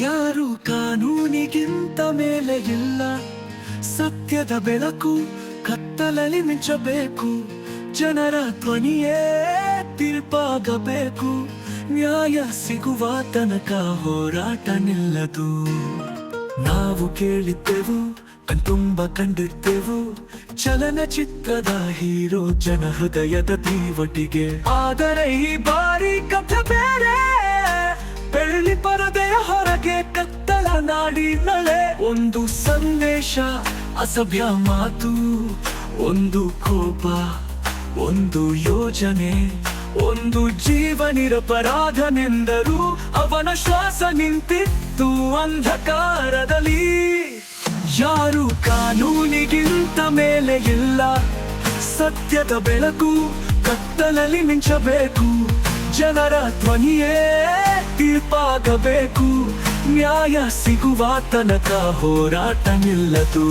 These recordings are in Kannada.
ಯಾರು ಕಾನೂನಿಗಿಂತ ಮೇಲೆ ಇಲ್ಲ. ಸತ್ಯದ ಬೆಳಕು ಕತ್ತಲಲ್ಲಿ ಮಿಂಚಬೇಕು ಜನರ ಧ್ವನಿಯೇ ತೀರ್ಪಾಗಬೇಕು. ನ್ಯಾಯ ಸಿಗುವ ತನಕ ಹೋರಾಟ ನಿಲ್ಲದು. ನಾವು ಕೇಳಿದ್ದೆವು, ಕಣ್ತುಂಬ ಕಂಡಿದ್ದೆವು. ಚಲನಚಿತ್ರದ ಹೀರೋ ಜನ ಹೃದಯದ ತೀವಟಿಗೆ. ಆದರೆ ಈ ಬಾರಿ ಕಥೆ ಬೇರೆ. ಬೆಳ್ಳಿ ಪರದೆಯ ಹೊರಗೆ ಕತ್ತಲ ನಾಡಿನಳೆ ಒಂದು ಸಂದೇಶ, ಅಸಭ್ಯ ಮಾತು, ಒಂದು ಕೋಪ, ಒಂದು ಯೋಜನೆ, ಒಂದು ಜೀವ ನಿರಪರಾಧನೆಂದರು ಅವನ ಶ್ವಾಸ ನಿಂತಿತ್ತು ಅಂಧಕಾರದಲ್ಲಿ. ಯಾರು ಕಾನೂನಿಗಿಂತ ಮೇಲೆ ಇಲ್ಲ, ಸತ್ಯದ ಬೆಳಕು ಕತ್ತಲಲ್ಲಿ ಮಿಂಚಬೇಕು ಜನರ ಧ್ವನಿಯೇ ತೀರ್ಪಾಗಬೇಕು. ನ್ಯಾಯ ಸಿಗುವ ತನಕ ಹೋರಾಟ ನಿಲ್ಲದು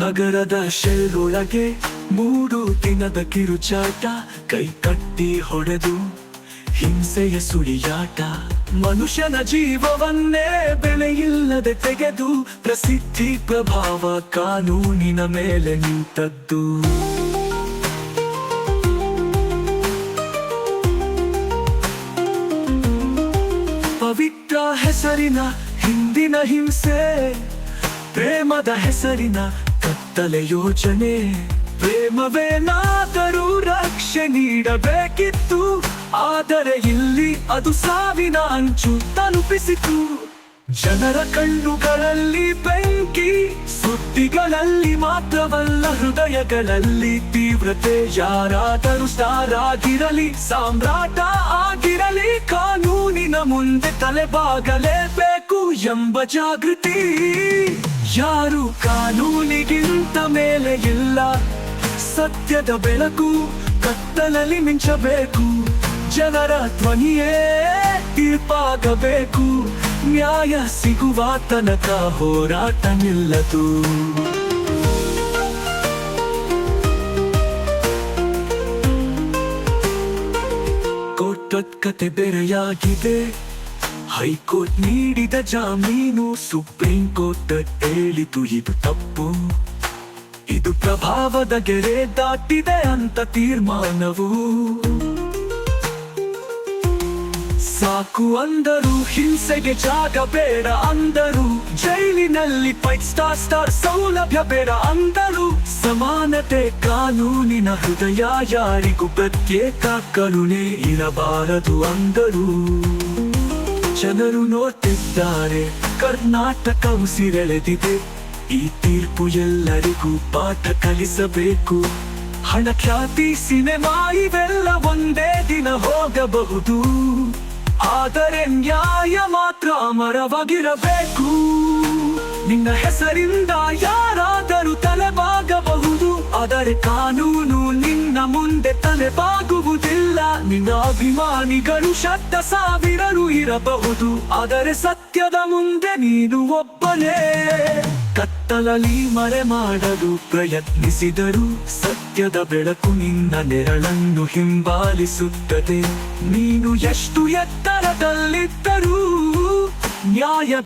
ನಗರದ ಶೆಲ್ಲೊಳಗೆ ಮೂರು ದಿನದ ಕಿರುಚಾಟ ಕೈ ಕಟ್ಟಿ ಹೊಡೆದು, ಹಿಂಸೆಯ ಸುಳಿಯಾಟ ಮನುಷ್ಯನ ಜೀವವನ್ನೇ ಬೆಲೆಯಿಲ್ಲದೆ ತೆಗೆದು, ಪ್ರಸಿದ್ಧಿ ಪ್ರಭಾವ ಕಾನೂನಿನ ಮೇಲೆ ನಿಂತದ್ದು. ಹೆಸರಿನ ಹಿಂದಿನ ಹಿಂಸೆ, ಪ್ರೇಮದ ಹೆಸರಿನ ಕತ್ತಲೆ ಯೋಚನೆ. ಪ್ರೇಮವೇನಾದರೂ ರಕ್ಷೆ ನೀಡಬೇಕಿತ್ತು, ಆದರೆ ಇಲ್ಲಿ ಅದು ಸಾವಿನ ಅಂಚು ತಲುಪಿಸಿತು. ಜನರ ಕಣ್ಣುಗಳಲ್ಲಿ ಬೆಂಕಿ, ಸುದ್ದಿಗಳಲ್ಲಿ ಮಾತ್ರವಲ್ಲ ಹೃದಯಗಳಲ್ಲಿ ತೀವ್ರತೆ, ಯಾರಾದರೂ ಸ್ಟಾರ್ ಆಗಿರಲಿ, ಸಾಮ್ರಾಟ ಆಗಿರಲಿ, ಕಾನೂನಿನ ಮುಂದೆ ತಲೆಬಾಗಲೇಬೇಕು ಎಂಬ ಜಾಗೃತಿ. ಯಾರು ಕಾನೂನಿಗಿಂತ ಮೇಲೆ ಇಲ್ಲ, ಸತ್ಯದ ಬೆಳಕು ಕತ್ತಲಲ್ಲಿ ಮಿಂಚಬೇಕು, ಜನರ ಧ್ವನಿಯೇ ತೀರ್ಪಾಗಬೇಕು. ನ್ಯಾಯ ಸಿಗುವ ತನಕ ಹೋರಾಟ ನಿಲ್ಲದು. ಕೋರ್ಟ್ ಬೆರೆಯಾಗಿದೆ. ಬೇರೆಯಾಗಿದೆ ಹೈಕೋರ್ಟ್ ನೀಡಿದ ಜಾಮೀನು, ಸುಪ್ರೀಂ ಕೋರ್ಟ್ ಹೇಳಿತು ಇದು ತಪ್ಪು. ಇದು ಪ್ರಭಾವದ ಗೆರೆ ದಾಟಿದೆ ಅಂತ ತೀರ್ಮಾನವು. ಸಾಕು ಅಂದರು, ಹಿಂಸೆಗೆ ಜಾಗ ಬೇಡ ಅಂದರು. ಜೈಲಿನಲ್ಲಿ ಫೈವ್ ಸ್ಟಾರ್ ಸ್ಟಾರ್ ಸೌಲಭ್ಯ ಬೇಡ ಅಂದರು. ಸಮಾನತೆ ಕಾನೂನಿನ ಹೃದಯ ಯಾರಿಗೂ ಪ್ರತ್ಯೇಕ ಕರುಣೆ ಇರಬಾರದು ಅಂದರು. ಜನರು ನೋಡ್ತಿದ್ದಾರೆ ಕರ್ನಾಟಕ ಉಸಿರೆಳೆದಿದೆ ಈ ತೀರ್ಪು ಎಲ್ಲರಿಗೂ ಪಾಠ ಕಲಿಸಬೇಕು. ಹಣ ಖ್ಯಾತಿ ಸಿನಿಮಾ ಇವೆಲ್ಲ ಒಂದೇ ದಿನ ಹೋಗಬಹುದು. ಆದರೆ ನ್ಯಾಯ ಮಾತ್ರ ಅಮರವಾಗಿರಬೇಕು. ನಿನ್ನ ಹೆಸರಿಂದ ಯಾರಾದರೂ ತಲೆಬಾಗಬಹುದು. ಆದರೆ ಕಾನೂನು ನಿನ್ನ ಮುಂದೆ ತಲೆಬಾಗುವುದಿಲ್ಲ. ನಿನ್ನ ಅಭಿಮಾನಿಗಳು ಶಬ್ದ ಸಾವಿರರು ಇರಬಹುದು. ಆದರೆ ಸತ್ಯದ ಮುಂದೆ ನೀನು ಒಬ್ಬನೇ. ಕತ್ತಲಲ್ಲಿ ಮರೆ ಮಾಡಲು ಪ್ರಯತ್ನಿಸಿದರು ಸತ್ಯದ ಬೆಳಕು ನಿನ್ನ ನೆರಳನ್ನು ಹಿಂಬಾಲಿಸುತ್ತದೆ. ನೀನು ಎಷ್ಟು ಎತ್ತರದಲ್ಲಿದ್ದರೂ ನ್ಯಾಯ